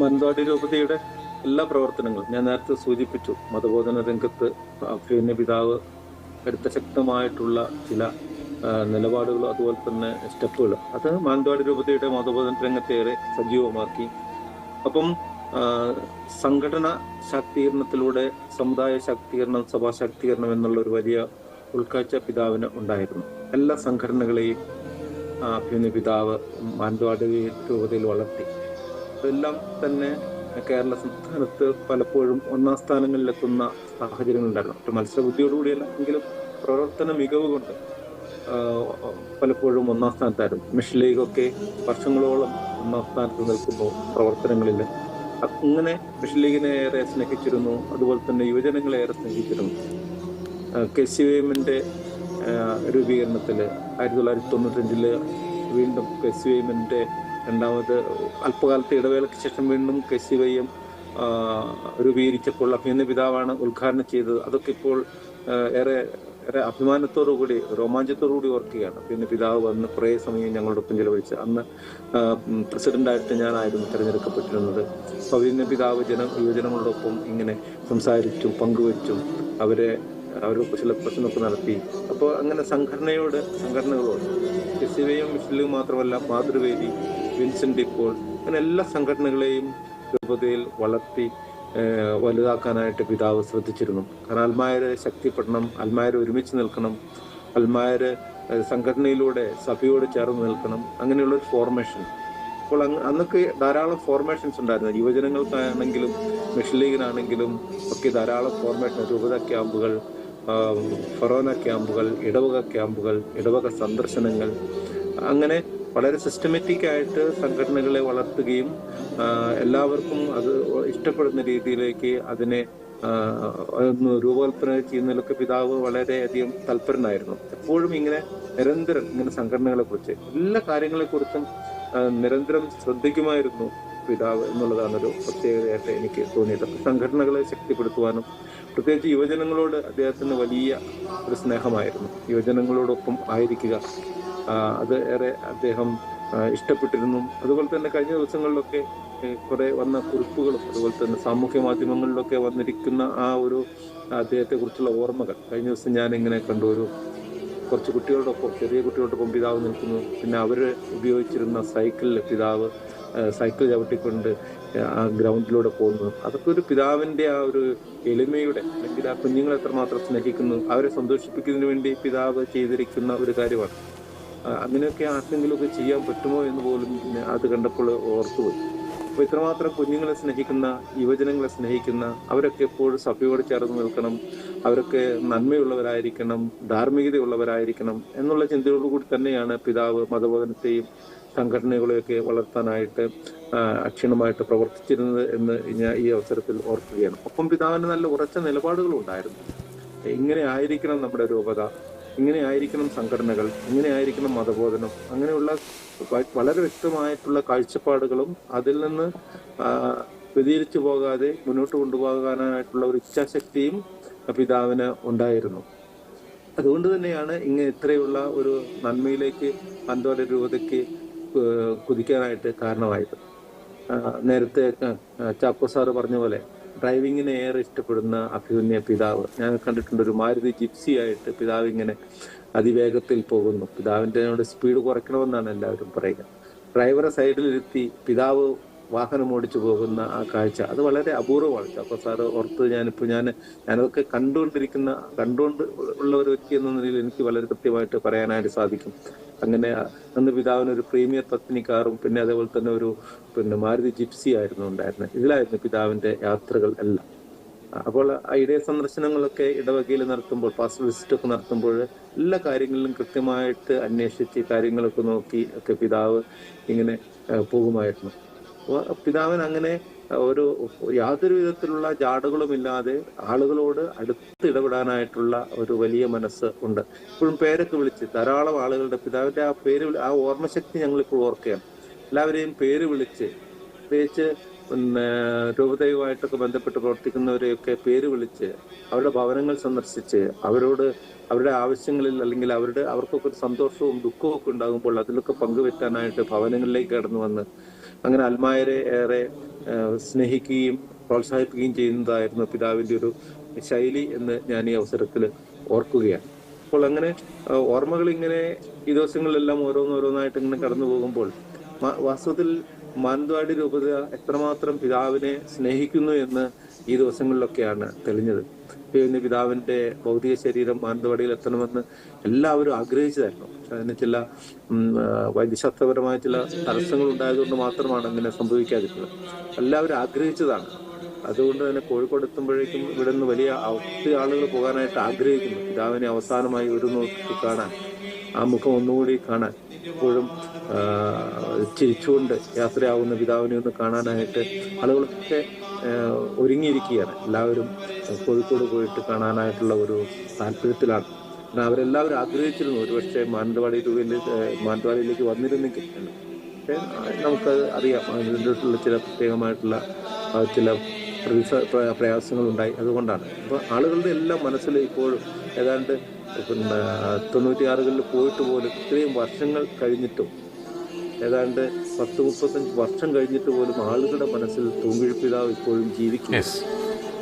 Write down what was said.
മൻവാടി രൂപതയുടെ എല്ലാ പ്രവർത്തനങ്ങളും ഞാൻ നേരത്തെ സൂചിപ്പിച്ചു. മതബോധന രംഗത്ത് അഭിനയ പിതാവ് എടുത്ത ശക്തമായിട്ടുള്ള ചില നിലപാടുകളും അതുപോലെ തന്നെ സ്റ്റെപ്പുകൾ അത് മാനന്തവാടി രൂപതയുടെ മതബോധന രംഗത്തെ ഏറെ സജീവമാക്കി. അപ്പം സംഘടന ശാക്തീകരണത്തിലൂടെ സമുദായ ശാക്തീകരണം സഭാ ശാക്തീകരണം എന്നുള്ള ഒരു വലിയ ഉൾക്കാഴ്ച പിതാവിന് ഉണ്ടായിരുന്നു. എല്ലാ സംഘടനകളെയും അഭിനയ പിതാവ് മാനന്തവാടി രൂപതയിൽ വളർത്തി. അതെല്ലാം തന്നെ കേരള സംസ്ഥാനത്ത് പലപ്പോഴും ഒന്നാം സ്ഥാനങ്ങളിലെത്തുന്ന സാഹചര്യങ്ങളുണ്ടായിരുന്നു. ഒരു മത്സരബുദ്ധിയോടുകൂടിയല്ല എങ്കിലും പ്രവർത്തന മികവ് കൊണ്ട് പലപ്പോഴും ഒന്നാം സ്ഥാനത്തായിരുന്നു. മിഷൻ ലീഗൊക്കെ വർഷങ്ങളോളം ഒന്നാം സ്ഥാനത്ത് നിൽക്കുന്നു പ്രവർത്തനങ്ങളിൽ അങ്ങനെ മിഷൻ ലീഗിനെ ഏറെ സ്നേഹിച്ചിരുന്നു. അതുപോലെ തന്നെ യുവജനങ്ങളെ ഏറെ സ്നേഹിച്ചിരുന്നു. കെ സി എമ്മിന്റെ രൂപീകരണത്തിൽ ആയിരത്തി തൊള്ളായിരത്തി തൊണ്ണൂറ്റഞ്ചിൽ വീണ്ടും കെ സി എമ്മിന്റെ രണ്ടാമത് അല്പകാലത്തെ ഇടവേളയ്ക്ക് ശേഷം വീണ്ടും കെ സി വൈ എം രൂപീകരിച്ചപ്പോൾ അഭിനന്ദ പിതാവാണ് ഉദ്ഘാടനം ചെയ്തത്. അതൊക്കെ ഇപ്പോൾ ഏറെ ഏറെ അഭിമാനത്തോടു കൂടി രോമാഞ്ചത്തോടു കൂടി ഓർക്കുകയാണ്. പിന്നെ പിതാവ് വന്ന് കുറേ സമയം ഞങ്ങളോടൊപ്പം ചെലവഴിച്ച്. അന്ന് പ്രസിഡന്റായിട്ട് ഞാനായിരുന്നു തിരഞ്ഞെടുക്കപ്പെട്ടിരുന്നത്. അപ്പോൾ പിതാവ് ജന യുവജനങ്ങളോടൊപ്പം ഇങ്ങനെ സംസാരിച്ചും പങ്കുവച്ചും അവരെ അവരൊക്കെ ചില പ്രശ്നമൊക്കെ നടത്തി. അപ്പോൾ അങ്ങനെ സംഘടനയോട് സംഘടനകളോട് എസ് സി മാത്രമല്ല മാതൃവേദി വിൻസെന്റ് ഡിപ്പോൾ അങ്ങനെ എല്ലാ സംഘടനകളെയും രൂപതയിൽ വളർത്തി വലുതാക്കാനായിട്ട് പിതാവ് ശ്രദ്ധിച്ചിരുന്നു. കാരണം അൽമായരെ ശക്തിപ്പെടണം അൽമായരെ ഒരുമിച്ച് നിൽക്കണം അൽമായര് സംഘടനയിലൂടെ സഭയോട് ചേർന്ന് നിൽക്കണം അങ്ങനെയുള്ള ഒരു ഫോർമേഷൻ അപ്പോൾ അന്നൊക്കെ ധാരാളം ഫോർമേഷൻസ് ഉണ്ടായിരുന്നു. യുവജനങ്ങൾക്കാണെങ്കിലും മിഷൻ ലീഗിനാണെങ്കിലും ഒക്കെ ധാരാളം ഫോർമേഷൻ രൂപത ക്യാമ്പുകൾ ഫൊറോന ക്യാമ്പുകൾ ഇടവക ക്യാമ്പുകൾ ഇടവക സന്ദർശനങ്ങൾ. അങ്ങനെ വളരെ സിസ്റ്റമാറ്റിക് ആയിട്ട് സംഘടനകളെ വളർത്തുകയും എല്ലാവർക്കും അത് ഇഷ്ടപ്പെടുന്ന രീതിയിലേക്ക് അതിനെ രൂപകൽപ്പന ചെയ്യുന്നതിലൊക്കെ പിതാവ് വളരെയധികം തൽപരനായിരുന്നു. എപ്പോഴും ഇങ്ങനെ നിരന്തരം ഇങ്ങനെ സംഘടനകളെ കുറിച്ച് എല്ലാ കാര്യങ്ങളെക്കുറിച്ചും നിരന്തരം ശ്രദ്ധിക്കുമായിരുന്നു പിതാവ് എന്നുള്ളതാണ് ഒരു പ്രത്യേകതയായിട്ട് എനിക്ക് തോന്നിയത്. സംഘടനകളെ ശക്തിപ്പെടുത്തുവാനും പ്രത്യേകിച്ച് യുവജനങ്ങളോട് അദ്ദേഹത്തിന് വലിയ ഒരു സ്നേഹമായിരുന്നു. യുവജനങ്ങളോടൊപ്പം ആയിരിക്കുക. അത് ഏറെ അദ്ദേഹം ഇഷ്ടപ്പെട്ടിരുന്നു. അതുപോലെ തന്നെ കഴിഞ്ഞ ദിവസങ്ങളിലൊക്കെ കുറെ വന്ന കുറിപ്പുകളും അതുപോലെ തന്നെ സാമൂഹ്യ മാധ്യമങ്ങളിലൊക്കെ വന്നിരിക്കുന്ന ആ ഒരു അദ്ദേഹത്തെ കുറിച്ചുള്ള ഓർമ്മകൾ. കഴിഞ്ഞ ദിവസം ഞാൻ ഇങ്ങനെ കണ്ടു ഒരു കുറച്ച് കുട്ടികളോടൊപ്പം ചെറിയ കുട്ടികളോടൊപ്പം പിതാവ് നിൽക്കുന്നു. പിന്നെ അവർ ഉപയോഗിച്ചിരുന്ന സൈക്കിളിൽ പിതാവ് സൈക്കിൾ ചവിട്ടിക്കൊണ്ട് ആ ഗ്രൗണ്ടിലൂടെ പോകുന്നു. അതൊക്കെ ഒരു പിതാവിന്റെ ആ ഒരു എളിമയുടെ അല്ലെങ്കിൽ ആ കുഞ്ഞുങ്ങളെ എത്രമാത്രം സ്നേഹിക്കുന്നു അവരെ സന്തോഷിപ്പിക്കുന്നതിന് വേണ്ടി പിതാവ് ചെയ്തിരിക്കുന്ന ഒരു കാര്യമാണ്. അങ്ങനെയൊക്കെ ആർക്കെങ്കിലുമൊക്കെ ചെയ്യാൻ പറ്റുമോ എന്ന് പോലും അത് കണ്ടപ്പോൾ ഓർത്തുപോയി അപ്പോൾ ഇത്രമാത്രം കുഞ്ഞുങ്ങളെ സ്നേഹിക്കുന്ന യുവജനങ്ങളെ സ്നേഹിക്കുന്ന അവരൊക്കെ എപ്പോഴും സഭയോട് ചേർന്ന് നിൽക്കണം അവരൊക്കെ നന്മയുള്ളവരായിരിക്കണം ധാർമ്മികതയുള്ളവരായിരിക്കണം എന്നുള്ള ചിന്തയോടുകൂടി തന്നെയാണ് പിതാവ് മതബോധനത്തെയും സംഘടനകളെയൊക്കെ വളർത്താനായിട്ട് അക്ഷീണമായിട്ട് പ്രവർത്തിച്ചിരുന്നത് എന്ന് ഞാൻ ഈ അവസരത്തിൽ ഓർക്കുകയാണ്. ഒപ്പം പിതാവിന് നല്ല ഉറച്ച നിലപാടുകളുണ്ടായിരുന്നു. ഇങ്ങനെ ആയിരിക്കണം നമ്മുടെ രൂപത? ഇങ്ങനെ ആയിരിക്കണം സംഘടനകൾ ഇങ്ങനെ ആയിരിക്കണം മതബോധനം. അങ്ങനെയുള്ള വളരെ വ്യക്തമായിട്ടുള്ള കാഴ്ചപ്പാടുകളും അതിൽ നിന്ന് വ്യതിരിച്ചു പോകാതെ മുന്നോട്ട് കൊണ്ടുപോകാനായിട്ടുള്ള ഒരു ഇച്ഛാശക്തിയും പിതാവിന് ഉണ്ടായിരുന്നു. അതുകൊണ്ട് തന്നെയാണ് ഇങ്ങനെ ഇത്രയുള്ള ഒരു നന്മയിലേക്ക് അന്തോല രൂപതയ്ക്ക് കുതിക്കാനായിട്ട് കാരണമായത്. നേരത്തെ ചാക്കോ സാറ് പറഞ്ഞ പോലെ ഡ്രൈവിങ്ങിനെ ഏറെ ഇഷ്ടപ്പെടുന്ന അഭിമന്യ പിതാവ്. ഞാൻ കണ്ടിട്ടുണ്ട് ഒരു മാരുതി ജിപ്സി ആയിട്ട് പിതാവ് ഇങ്ങനെ അതിവേഗത്തിൽ പോകുന്നു. പിതാവിന്റെ സ്പീഡ് കുറയ്ക്കണമെന്നാണ് എല്ലാവരും പറയുക. ഡ്രൈവറെ സൈഡിലിരുത്തി പിതാവ് വാഹനം ഓടിച്ചു പോകുന്ന ആ കാഴ്ച അത് വളരെ അപൂർവമാണ്. അപ്പൊ സാറ് ഓർത്ത് ഞാനിപ്പോൾ ഞാൻ ഞാനതൊക്കെ കണ്ടുകൊണ്ടിരിക്കുന്ന കണ്ടുകൊണ്ട് ഉള്ള ഒരു വ്യക്തി എന്ന നിലയിൽ എനിക്ക് വളരെ കൃത്യമായിട്ട് പറയാനായിട്ട് സാധിക്കും. അങ്ങനെ അന്ന് പിതാവിന് ഒരു പ്രീമിയർ പത്നി കാറും പിന്നെ അതേപോലെ തന്നെ ഒരു പിന്നെ മാരുതി ജിപ്സി ആയിരുന്നു ഉണ്ടായിരുന്നത് ഇതിലായിരുന്നു പിതാവിന്റെ യാത്രകൾ എല്ലാം. അപ്പോൾ ഇടയ സന്ദർശനങ്ങളൊക്കെ ഇടവകയിൽ നടത്തുമ്പോൾ പാസ്റ്റർ വിസിറ്റ് ഒക്കെ നടത്തുമ്പോൾ എല്ലാ കാര്യങ്ങളിലും കൃത്യമായിട്ട് അന്വേഷിച്ച് കാര്യങ്ങളൊക്കെ നോക്കി ഒക്കെ പിതാവ് ഇങ്ങനെ പോകുമായിരുന്നു. പിതാവിന് അങ്ങനെ ഒരു യാതൊരു വിധത്തിലുള്ള ജാടകളുമില്ലാതെ ആളുകളോട് അടുത്ത് ഇടപെടാനായിട്ടുള്ള ഒരു വലിയ മനസ്സ് ഉണ്ട്. ഇപ്പോഴും പേരൊക്കെ വിളിച്ച് ധാരാളം ആളുകളുടെ പിതാവിന്റെ ആ പേര് ആ ഓർമ്മശക്തി ഞങ്ങൾ ഇപ്പോൾ ഓർക്കുകയാണ്. എല്ലാവരെയും പേര് വിളിച്ച് പ്രത്യേകിച്ച് പിന്നെ രൂപതയുമായിട്ടൊക്കെ ബന്ധപ്പെട്ട് പ്രവർത്തിക്കുന്നവരെയൊക്കെ പേര് വിളിച്ച് അവരുടെ ഭവനങ്ങൾ സന്ദർശിച്ച് അവരോട് അവരുടെ ആവശ്യങ്ങളിൽ അല്ലെങ്കിൽ അവരുടെ അവർക്കൊക്കെ ഒരു സന്തോഷവും ദുഃഖവും ഒക്കെ ഉണ്ടാകുമ്പോൾ അതിലൊക്കെ പങ്കുവെക്കാനായിട്ട് ഭവനങ്ങളിലേക്ക് കടന്നു വന്ന് അങ്ങനെ അൽമായരെ ഏറെ സ്നേഹിക്കുകയും പ്രോത്സാഹിപ്പിക്കുകയും ചെയ്യുന്നതായിരുന്നു പിതാവിന്റെ ഒരു ശൈലി എന്ന് ഞാൻ ഈ അവസരത്തിൽ ഓർക്കുകയാണ്. അപ്പോൾ അങ്ങനെ ഓർമ്മകൾ ഇങ്ങനെ ഈ ദിവസങ്ങളിലെല്ലാം ഓരോന്നോരോന്നായിട്ട് ഇങ്ങനെ കടന്നു പോകുമ്പോൾ വാസ്തവത്തിൽ മാനന്തവാടി രൂപത എത്രമാത്രം പിതാവിനെ സ്നേഹിക്കുന്നു എന്ന് ഈ ദിവസങ്ങളിലൊക്കെയാണ് തെളിഞ്ഞത്. പിന്നെ പിതാവിന്റെ ഭൗതിക ശരീരം മാനന്തവാടിയിൽ എത്തണമെന്ന് എല്ലാവരും ആഗ്രഹിച്ചതായിരുന്നു. അതിന് ചില വൈദ്യശാസ്ത്രപരമായ ചില തടസ്സങ്ങൾ ഉണ്ടായതുകൊണ്ട് മാത്രമാണ് അങ്ങനെ സംഭവിക്കാതിരുന്നത്. എല്ലാവരും ആഗ്രഹിച്ചതാണ്. അതുകൊണ്ട് തന്നെ കോഴിക്കോട് എത്തുമ്പോഴേക്കും ഇവിടെ നിന്ന് വലിയ ഒത്തിരി ആളുകൾ പോകാനായിട്ട് ആഗ്രഹിക്കുന്നു. പിതാവിനെ അവസാനമായി ഒരു നോക്കി കാണാൻ ആ മുഖം ഒന്നുകൂടി കാണാൻ. ഇപ്പോഴും ചിരിച്ചുകൊണ്ട് യാത്രയാവുന്ന പിതാവിനെ ഒന്ന് കാണാനായിട്ട് ആളുകളൊക്കെ ഒരുങ്ങിയിരിക്കുകയാണ്. എല്ലാവരും കോഴിക്കോട് പോയിട്ട് കാണാനായിട്ടുള്ള ഒരു താല്പര്യത്തിലാണ്. കാരണം അവരെല്ലാവരും ആഗ്രഹിച്ചിരുന്നു ഒരുപക്ഷെ മാനന്തവാടി മാനന്തവാടിയിലേക്ക് വന്നിരുന്നെങ്കിൽ. പക്ഷേ നമുക്കത് അറിയാം. അതിന്റെ ചില പ്രത്യേകമായിട്ടുള്ള ചില പ്രതിസ- പ്ര- പ്രയാസങ്ങളുണ്ടായി. അതുകൊണ്ടാണ്. അപ്പോൾ ആളുകളുടെ എല്ലാം മനസ്സിൽ ഇപ്പോഴും ഏതാണ്ട് പിന്നെ തൊണ്ണൂറ്റിയാറുകളിൽ പോയിട്ട് പോലും ഇത്രയും വർഷങ്ങൾ കഴിഞ്ഞിട്ടും ഏതാണ്ട് പത്ത് മുപ്പത്തഞ്ച് വർഷം കഴിഞ്ഞിട്ട് പോലും ആളുകളുടെ മനസ്സിൽ തൂങ്ങിഴി ഇപ്പോഴും ജീവിക്കും